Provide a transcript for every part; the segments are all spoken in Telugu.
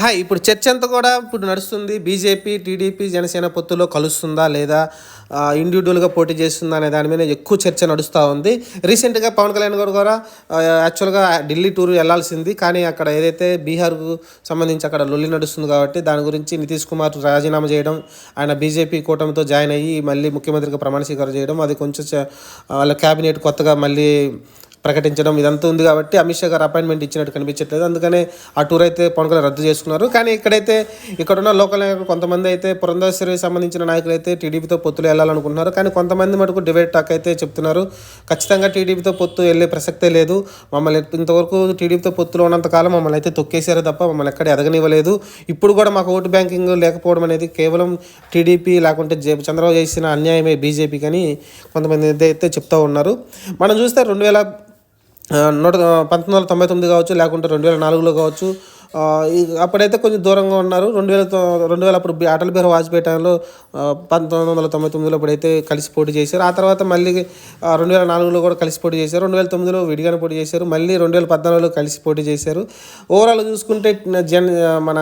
హాయ్ ఇప్పుడు చర్చ అంతా కూడా ఇప్పుడు నడుస్తుంది. బీజేపీ టీడీపీ జనసేన పొత్తులో కలుస్తుందా లేదా? ఇండివిజువల్గా పోటీ చేస్తుందా అనే దాని మీద ఎక్కువ చర్చ నడుస్తూ ఉంది. రీసెంట్గా పవన్ కళ్యాణ్ గారు కూడా యాక్చువల్గా ఢిల్లీ టూర్ వెళ్ళాల్సింది కానీ అక్కడ ఏదైతే బీహార్కు సంబంధించి అక్కడ లొల్లి నడుస్తుంది కాబట్టి దాని గురించి నితీష్ కుమార్ రాజీనామా చేయడం ఆయన బీజేపీ కూటమితో జాయిన్ అయ్యి మళ్ళీ ముఖ్యమంత్రిగా ప్రమాణ స్వీకారం చేయడం అది కొంచెం వాళ్ళ క్యాబినెట్ కొత్తగా మళ్ళీ ప్రకటించడం ఇదంతా ఉంది కాబట్టి అమిత్ షా గారు అపాయింట్మెంట్ ఇచ్చినట్టు కనిపించట్లేదు. అందుకనే ఆ టూర్ అయితే పవన్ కళ్యాణ్ రద్దు చేసుకున్నారు. కానీ ఇక్కడైతే ఇక్కడున్న లోకల్ నాయకులు కొంతమంది అయితే పురంధేశ్వరికి సంబంధించిన నాయకులు అయితే టీడీపీతో పొత్తులు వెళ్ళాలనుకుంటున్నారు. కానీ కొంతమంది మటుకు డివైడ్ టాక్ అయితే చెప్తున్నారు. ఖచ్చితంగా టీడీపీతో పొత్తు వెళ్ళే ప్రసక్తే లేదు. మమ్మల్ని ఇంతవరకు టీడీపీతో పొత్తులో ఉన్నంతకాలం మమ్మల్ని అయితే తొక్కేశారు తప్ప మమ్మల్ని ఎక్కడ ఎదగనివ్వలేదు. ఇప్పుడు కూడా మాకు ఓటు బ్యాంకింగ్ లేకపోవడం అనేది కేవలం టీడీపీ లేకుంటే జే చంద్రబాబు చేసిన అన్యాయమే బీజేపీకి అని కొంతమంది అయితే చెప్తూ ఉన్నారు. మనం చూస్తే రెండు వేల నూట పంతొమ్మిది వందల తొంభై తొమ్మిది కావచ్చు లేకుంటే రెండు వేల నాలుగులో కావచ్చు. అప్పుడైతే కొంచెం దూరంగా ఉన్నారు. రెండు వేల రెండు వేల అప్పుడు అటల్ బిహారీ వాజ్పేయి టైంలో పంతొమ్మిది వందల తొంభై తొమ్మిదిలో అప్పుడైతే కలిసి పోటీ చేశారు. ఆ తర్వాత మళ్ళీ రెండు వేల నాలుగులో కూడా కలిసి పోటీ చేశారు. రెండు వేల తొమ్మిదిలో విడిగానే పోటీ చేశారు. మళ్ళీ రెండు వేల పద్నాలుగులో కలిసి పోటీ చేశారు. ఓవరాల్ చూసుకుంటే జన్ మన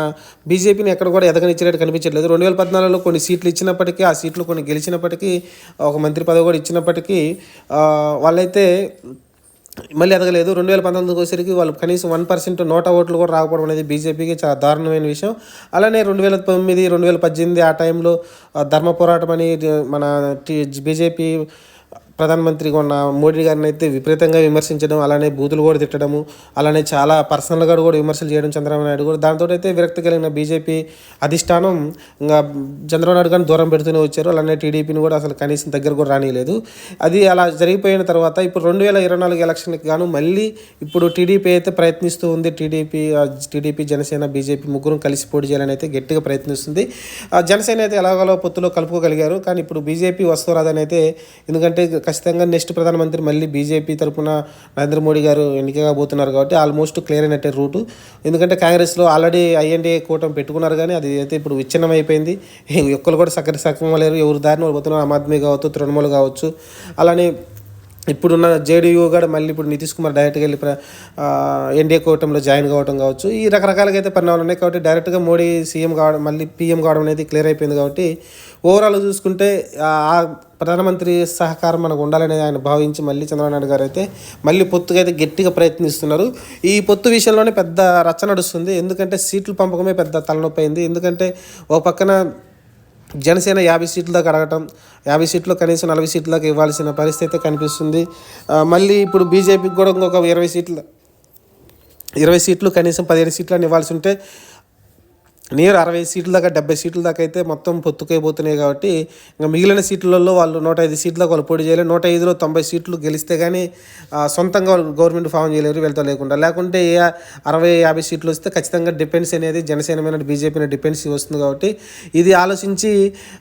బీజేపీని ఎక్కడ కూడా ఎదగనిచ్చినట్టు కనిపించట్లేదు. రెండు వేల పద్నాలుగులో కొన్ని సీట్లు ఇచ్చినప్పటికీ ఆ సీట్లు కొన్ని గెలిచినప్పటికీ ఒక మంత్రి పదవి కూడా ఇచ్చినప్పటికీ వాళ్ళైతే మళ్ళీ ఎదగలేదు రెండు వేల పంతొమ్మిదికి వచ్చేసరికి వాళ్ళు కనీసం వన్ పర్సెంట్ నోటా ఓట్లు కూడా రాకపోవడం అనేది బీజేపీకి చాలా దారుణమైన విషయం. అలానే రెండు వేల తొమ్మిది రెండు వేల పద్దెనిమిది ఆ టైంలో ధర్మ పోరాటం అని మన టీ బీజేపీ ప్రధానమంత్రిగా ఉన్న మోడీ గారిని అయితే విపరీతంగా విమర్శించడం అలానే బూతులు కూడా తిట్టడము అలానే చాలా పర్సనల్గా కూడా విమర్శలు చేయడం చంద్రబాబు నాయుడు కూడా దాంతో అయితే విరక్తి కలిగిన బీజేపీ అధిష్టానం ఇంకా చంద్రబాబు నాయుడు గారిని దూరం పెడుతూనే వచ్చారు. అలానే టీడీపీని కూడా అసలు కనీసం దగ్గర కూడా రానియలేదు. అది అలా జరిగిపోయిన తర్వాత ఇప్పుడు రెండు వేల ఇరవై నాలుగు ఎలక్షన్కి గాను మళ్ళీ ఇప్పుడు టీడీపీ అయితే ప్రయత్నిస్తూ ఉంది. టీడీపీ టీడీపీ జనసేన బీజేపీ ముగ్గురు కలిసి పోటీ చేయాలని అయితే గట్టిగా ప్రయత్నిస్తుంది. ఆ, జనసేన అయితే ఎలాగోలో పొత్తులో కలుపుకోగలిగారు. కానీ ఇప్పుడు బీజేపీ వస్తురాదని అయితే ఎందుకంటే ఖచ్చితంగా నెక్స్ట్ ప్రధానమంత్రి మళ్ళీ బీజేపీ తరఫున నరేంద్ర మోడీ గారు ఎన్నికగా పోతున్నారు కాబట్టి ఆల్మోస్ట్ క్లియర్ అయినట్టే రూటు. ఎందుకంటే కాంగ్రెస్లో ఆల్రెడీ ఐఎన్డీఏ కూటమి పెట్టుకున్నారు కానీ అది అయితే ఇప్పుడు విచ్ఛిన్నం అయిపోయింది ఒక్కరు కూడా సక్కరి సక్రమంగా లేరు. ఎవరు దారిని వాళ్ళు పోతున్నారు. ఆమ్ ఆద్మీ కావచ్చు తృణమూల్ కావచ్చు. అలానే ఇప్పుడున్న జేడీయూ కూడా మళ్ళీ ఇప్పుడు నితీష్ కుమార్ డైరెక్ట్గా వెళ్ళి ఎన్డీఏ కూటమిలో జాయిన్ కావడం కావచ్చు. ఈ రకరకాలుగా అయితే పరిణామాలు ఉన్నాయి కాబట్టి డైరెక్ట్గా మోడీ సీఎం కావడం మళ్ళీ పీఎం కావడం అనేది క్లియర్ అయిపోయింది కాబట్టి ఓవరాల్ చూసుకుంటే ఆ ఆ ప్రధానమంత్రి సహకారం మనకు ఉండాలని ఆయన భావించి మళ్ళీ చంద్రబాబు నాయుడు గారు అయితే మళ్ళీ పొత్తుగా అయితే గట్టిగా ప్రయత్నిస్తున్నారు. ఈ పొత్తు విషయంలోనే పెద్ద రచ్చ నడుస్తుంది. ఎందుకంటే సీట్లు పంపకమే పెద్ద తలనొప్పి అయింది. ఎందుకంటే ఓ పక్కన జనసేన యాభై సీట్ల దాకా అడగటం యాభై సీట్లు కనీసం నలభై సీట్ల దాకా ఇవ్వాల్సిన పరిస్థితి కనిపిస్తుంది. మళ్ళీ ఇప్పుడు బీజేపీకి కూడా ఇంకొక ఇరవై సీట్లు ఇరవై సీట్లు కనీసం పదిహేను సీట్లను ఇవ్వాల్సి ఉంటే నియర్ అరవై సీట్ల దాకా డెబ్బై సీట్ల దాకా అయితే మొత్తం పొత్తుకైపోతున్నాయి కాబట్టి ఇంకా మిగిలిన సీట్లలో వాళ్ళు నూట ఐదు సీట్ల వాళ్ళు పోటీ చేయలేరు నూట ఐదులో తొంభై సీట్లు గెలిస్తే కానీ సొంతంగా గవర్నమెంట్ ఫామ్ చేయలేరు వెళ్తా లేకుండా. లేకుంటే ఏ అరవై యాభై సీట్లు వస్తే ఖచ్చితంగా డిపెండ్స్ అనేది జనసేన మీద బీజేపీ మీద డిపెండ్స్ వస్తుంది కాబట్టి ఇది ఆలోచించి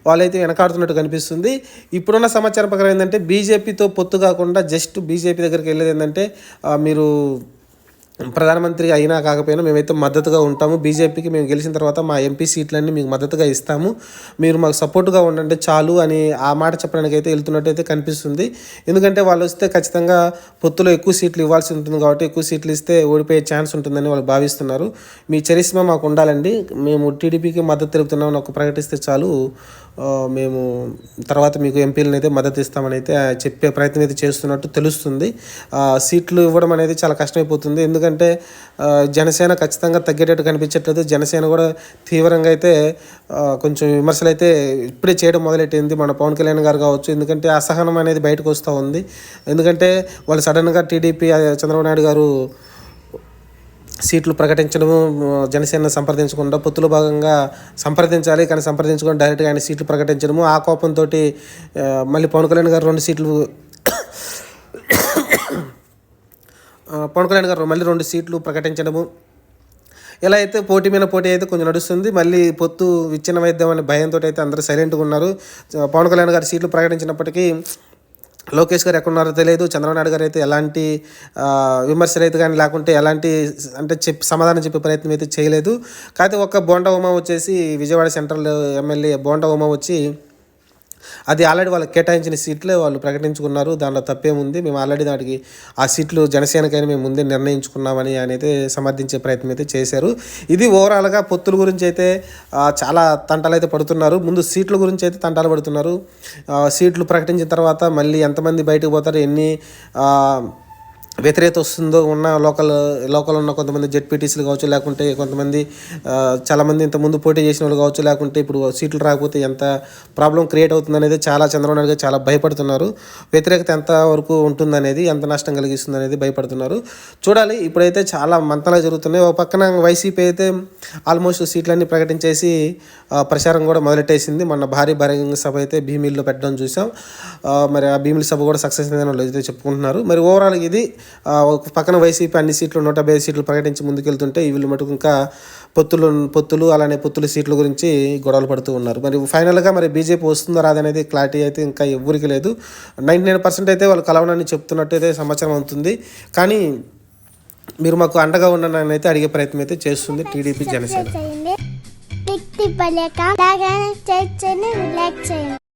వాళ్ళైతే వెనకాడుతున్నట్టు కనిపిస్తుంది. ఇప్పుడున్న సమాచారం ప్రకారం ఏంటంటే బీజేపీతో పొత్తు కాకుండా జస్ట్ బీజేపీ దగ్గరికి వెళ్ళేది ఏంటంటే మీరు ప్రధానమంత్రి అయినా కాకపోయినా మేమైతే మద్దతుగా ఉంటాము. బీజేపీకి మేము గెలిచిన తర్వాత మా ఎంపీ సీట్లన్నీ మీకు మద్దతుగా ఇస్తాము. మీరు మాకు సపోర్ట్గా ఉండండి చాలు అని ఆ మాట చెప్పడానికి అయితే వెళ్తున్నట్టయితే కనిపిస్తుంది. ఎందుకంటే వాళ్ళు వస్తే ఖచ్చితంగా పొత్తులో ఎక్కువ సీట్లు ఇవ్వాల్సి ఉంటుంది కాబట్టి ఎక్కువ సీట్లు ఇస్తే ఓడిపోయే ఛాన్స్ ఉంటుందని వాళ్ళు భావిస్తున్నారు. మీ చరిస్మా మాకు ఉండాలండి. మేము టీడీపీకి మద్దతు తెలుపుతున్నామని ఒక ప్రకటిస్తే చాలు. మేము తర్వాత మీకు ఎంపీలను అయితే మద్దతు ఇస్తామని అయితే చెప్పే ప్రయత్నం అయితే చేస్తున్నట్టు తెలుస్తుంది. ఆ, సీట్లు ఇవ్వడం అనేది చాలా కష్టమైపోతుంది. ఎందుకంటే ఎందుకంటే జనసేన ఖచ్చితంగా తగ్గేటట్టు కనిపించట్లేదు జనసేన కూడా తీవ్రంగా అయితే కొంచెం విమర్శలు అయితే ఇప్పుడే చేయడం మొదలెట్టింది మన పవన్ కళ్యాణ్ గారు కావచ్చు. ఎందుకంటే అసహనం అనేది బయటకు వస్తూ ఉంది. ఎందుకంటే వాళ్ళు సడన్గా టీడీపీ చంద్రబాబు నాయుడు గారు సీట్లు ప్రకటించడము జనసేన సంప్రదించకుండా పొత్తులో భాగంగా సంప్రదించాలి. కానీ సంప్రదించకుండా డైరెక్ట్గా ఆయన సీట్లు ప్రకటించడము ఆ కోపంతో మళ్ళీ పవన్ కళ్యాణ్ గారు రెండు సీట్లు ఆ, పవన్ కళ్యాణ్ గారు మళ్ళీ రెండు సీట్లు ప్రకటించడము. ఎలా అయితే పోటీ మీద పోటీ అయితే కొంచెం నడుస్తుంది మళ్ళీ పొత్తు విచ్ఛిన్న అనే భయంతో అయితే అందరూ సైలెంట్గా ఉన్నారు. పవన్ కళ్యాణ్ గారు సీట్లు ప్రకటించినప్పటికీ లోకేష్ గారు ఎక్కడున్నారో తెలియదు చంద్రబాబు నాయుడు గారు అయితే ఎలాంటి విమర్శలు అయితే కానీ లేకుంటే ఎలాంటి అంటే చెప్పి సమాధానం చెప్పే ప్రయత్నం అయితే చేయలేదు. కాకపోతే ఒక్క బోండా ఉమా వచ్చేసి విజయవాడ సెంట్రల్ ఎమ్మెల్యే బోండా ఉమా వచ్చి అది ఆల్రెడీ వాళ్ళకి కేటాయించిన సీట్లే వాళ్ళు ప్రకటించుకున్నారు. దాంట్లో తప్పేముంది? మేము ఆల్రెడీ దానికి ఆ సీట్లు జనసేనకైనా మేము ముందే నిర్ణయించుకున్నామని అనేది సమర్థించే ప్రయత్నం అయితే చేశారు. ఇది ఓవరాల్గా పొత్తుల గురించి అయితే చాలా తంటాలు అయితే పడుతున్నారు. ముందు సీట్ల గురించి అయితే తంటాలు పడుతున్నారు. సీట్లు ప్రకటించిన తర్వాత మళ్ళీ ఎంతమంది బయటకు పోతారు ఎన్ని వ్యతిరేకత వస్తుందో ఉన్న లోకల్ లోకల్ ఉన్న కొంతమంది జెడ్పీటీసీలు కావచ్చు లేకుంటే కొంతమంది చాలామంది ఇంతకుముందు పోటీ చేసిన వాళ్ళు కావచ్చు లేకుంటే ఇప్పుడు సీట్లు రాకపోతే ఎంత ప్రాబ్లం క్రియేట్ అవుతుంది అనేది చాలా చంద్రబాబు నాయుడు గారు చాలా భయపడుతున్నారు. వ్యతిరేకత ఎంత వరకు ఉంటుందనేది ఎంత నష్టం కలిగిస్తుంది అనేది భయపడుతున్నారు. చూడాలి ఇప్పుడైతే చాలా మంతలా జరుగుతున్నాయి. ఒక పక్కన వైసీపీ అయితే ఆల్మోస్ట్ సీట్లన్నీ ప్రకటించేసి ప్రచారం కూడా మొదలెట్టేసింది. మొన్న భారీ బహిరంగ సభ అయితే భీమిల్లో పెట్టడం చూసాం. మరి ఆ భీమిలి సభ కూడా సక్సెస్ అయిందని వాళ్ళు అయితే చెప్పుకుంటున్నారు. మరి ఓవరాల్ ఇది పక్కన వైసీపీ అన్ని సీట్లు నూట యాభై సీట్లు ప్రకటించి ముందుకెళ్తుంటే వీళ్ళు మటుకు ఇంకా పొత్తులు పొత్తులు అలానే పొత్తుల సీట్ల గురించి గొడవలు పడుతూ ఉన్నారు. మరి ఫైనల్గా మరి బీజేపీ వస్తుందో రాదనేది క్లారిటీ అయితే ఇంకా ఎవరికి లేదు. నైంటీ నైన్ పర్సెంట్ అయితే వాళ్ళు కలవనని చెప్తున్నట్టు అయితే సమాచారం అవుతుంది. కానీ మీరు మాకు అండగా ఉండనని అయితే అడిగే ప్రయత్నం అయితే చేస్తుంది టీడీపీ జనసేన. చేయండి.